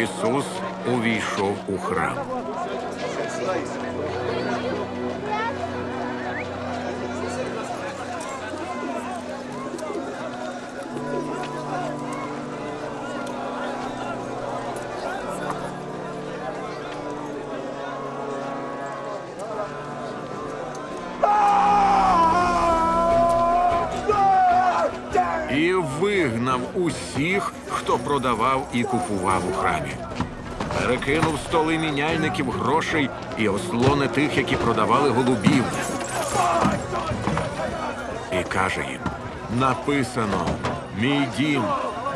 Ісус увійшов у храм. Усіх, хто продавав і купував у храмі. Перекинув столи міняльників грошей і ослони тих, які продавали голубів. І каже їм: написано: мій дім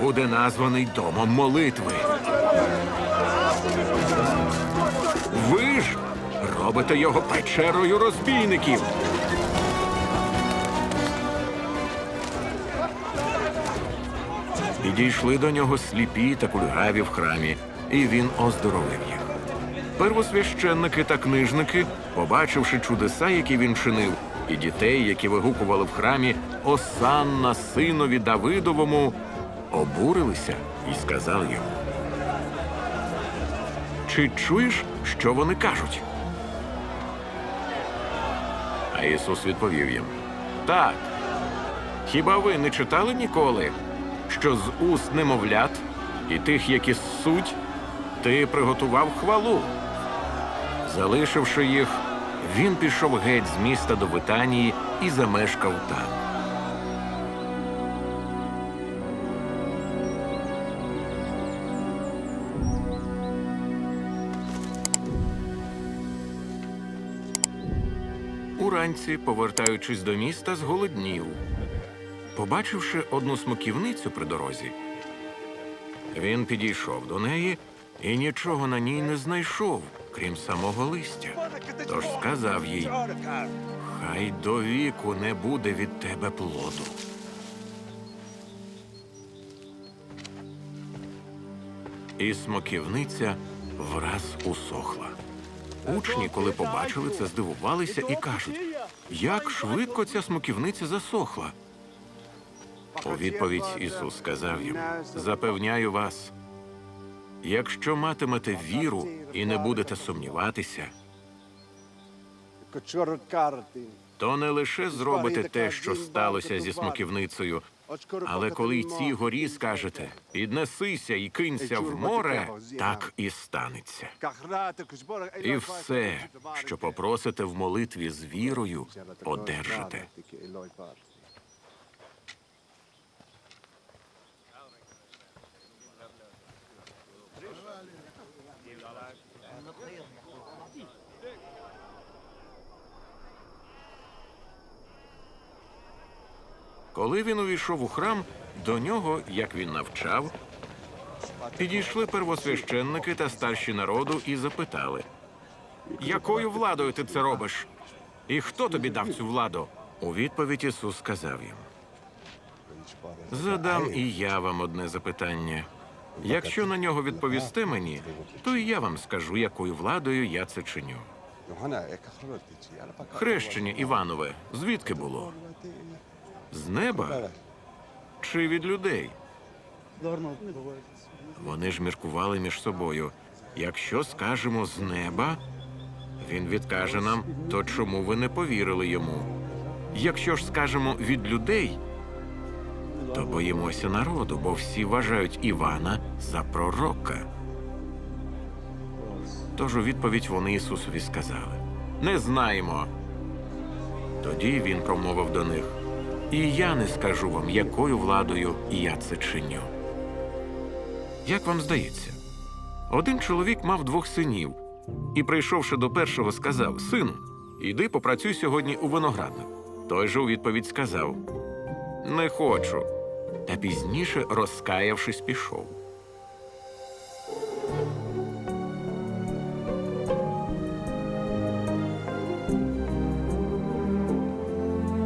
буде названий домом молитви. Ви ж робите його печерою розбійників. Підійшли до нього сліпі та кульгаві в храмі, і він оздоровив їх. Первосвященники та книжники, побачивши чудеса, які він чинив, і дітей, які вигукували в храмі Осанна синові Давидовому, обурилися і сказали йому. Чи чуєш, що вони кажуть? А Ісус відповів їм: Так. Хіба ви не читали ніколи, що з уст немовлят і тих, які ссуть, ти приготував хвалу? Залишивши їх, він пішов геть з міста до Витанії і замешкав там. Уранці, повертаючись до міста, зголоднів. Побачивши одну смоківницю при дорозі, він підійшов до неї і нічого на ній не знайшов, крім самого листя. Тож сказав їй: Хай до віку не буде від тебе плоду. І смоківниця враз усохла. Учні, коли побачили це, здивувалися і кажуть: як швидко ця смоківниця засохла. У відповідь Ісус сказав їм: Запевняю вас, якщо матимете віру і не будете сумніватися, то не лише зробите те, що сталося зі смоківницею, але коли й цій горі скажете піднесися і кинься в море, так і станеться. І все, що попросите в молитві з вірою, одержите. Коли він увійшов у храм, до нього, як він навчав, підійшли первосвященники та старші народу і запитали: якою владою ти це робиш? І хто тобі дав цю владу? У відповідь Ісус сказав їм: Задам і я вам одне запитання. Якщо на нього відповісте мені, то і я вам скажу, якою владою я це чиню. Хрещення Іванове, звідки було? З неба чи від людей? Вони ж міркували між собою. Якщо скажемо з неба, він відкаже нам, то чому ви не повірили йому? Якщо ж скажемо від людей, то боїмося народу, бо всі вважають Івана за пророка. Тож у відповідь вони Ісусові сказали: Не знаємо. Тоді він промовив до них: І я не скажу вам, якою владою я це чиню. Як вам здається, один чоловік мав двох синів, і, прийшовши до першого, сказав: Сину, іди попрацюй сьогодні у виноградник. Той же у відповідь сказав: Не хочу. Та пізніше, розкаявшись, пішов.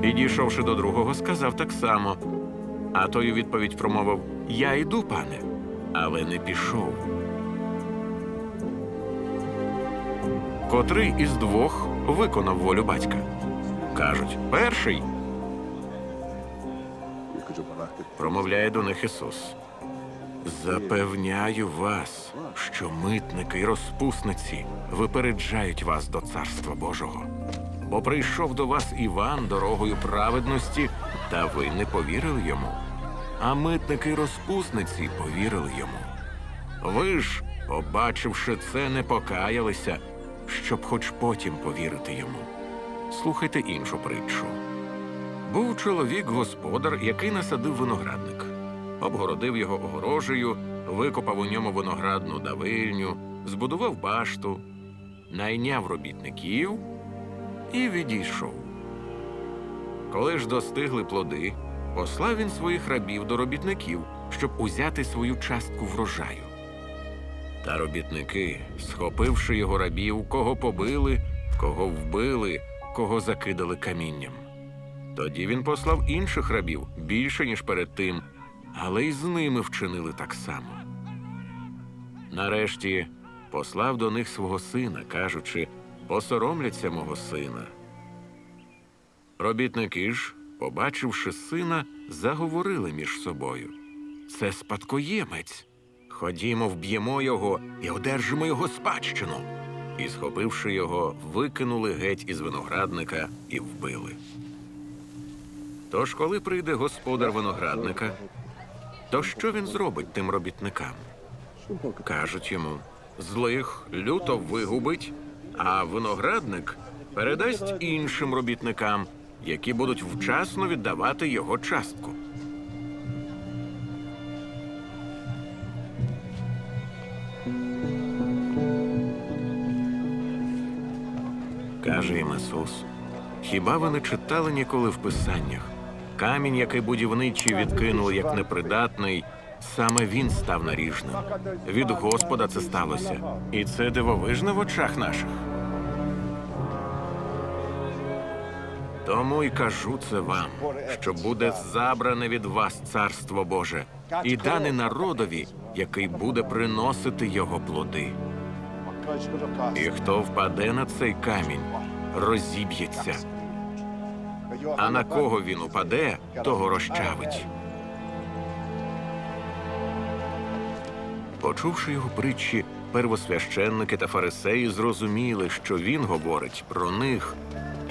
Підійшовши до другого, сказав так само. А той у відповідь промовив: Я йду, пане, але не пішов. Котрий із двох виконав волю батька? Кажуть, перший промовляє до них Ісус. Запевняю вас, що митники й розпусниці випереджають вас до царства Божого. Бо прийшов до вас Іван дорогою праведності, та ви не повірили йому. А митники й розпусниці повірили йому. Ви ж, побачивши це, не покаялися, щоб хоч потім повірити йому. Слухайте іншу притчу. Був чоловік господар, який насадив виноградник, обгородив його огорожею, викопав у ньому виноградну давильню, збудував башту, найняв робітників і відійшов. Коли ж достигли плоди, послав він своїх рабів до робітників, щоб узяти свою частку врожаю. Та робітники, схопивши його рабів, кого побили, кого вбили, кого закидали камінням. Тоді він послав інших рабів більше, ніж перед тим, але й з ними вчинили так само. Нарешті послав до них свого сина, кажучи, посоромляться мого сина. Робітники ж, побачивши сина, заговорили між собою. Це спадкоємець. Ходімо, вб'ємо його і одержимо його спадщину. І, схопивши його, викинули геть із виноградника і вбили. Тож, коли прийде господар виноградника, то що він зробить тим робітникам? Кажуть йому, злих люто вигубить, а виноградник передасть іншим робітникам, які будуть вчасно віддавати його частку. Каже їм Ісус, хіба ви не читали ніколи в Писаннях? Камінь, який будівничі відкинули як непридатний, саме він став наріжним. Від Господа це сталося, і це дивовижно в очах наших. Тому й кажу це вам, що буде забране від вас царство Боже, і дане народові, який буде приносити його плоди. І хто впаде на цей камінь, розіб'ється. А на кого він упаде, того розчавить. Почувши його притчі, первосвященники та фарисеї зрозуміли, що він говорить про них,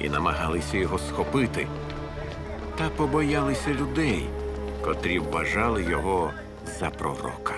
і намагалися його схопити, та побоялися людей, котрі вважали його за пророка.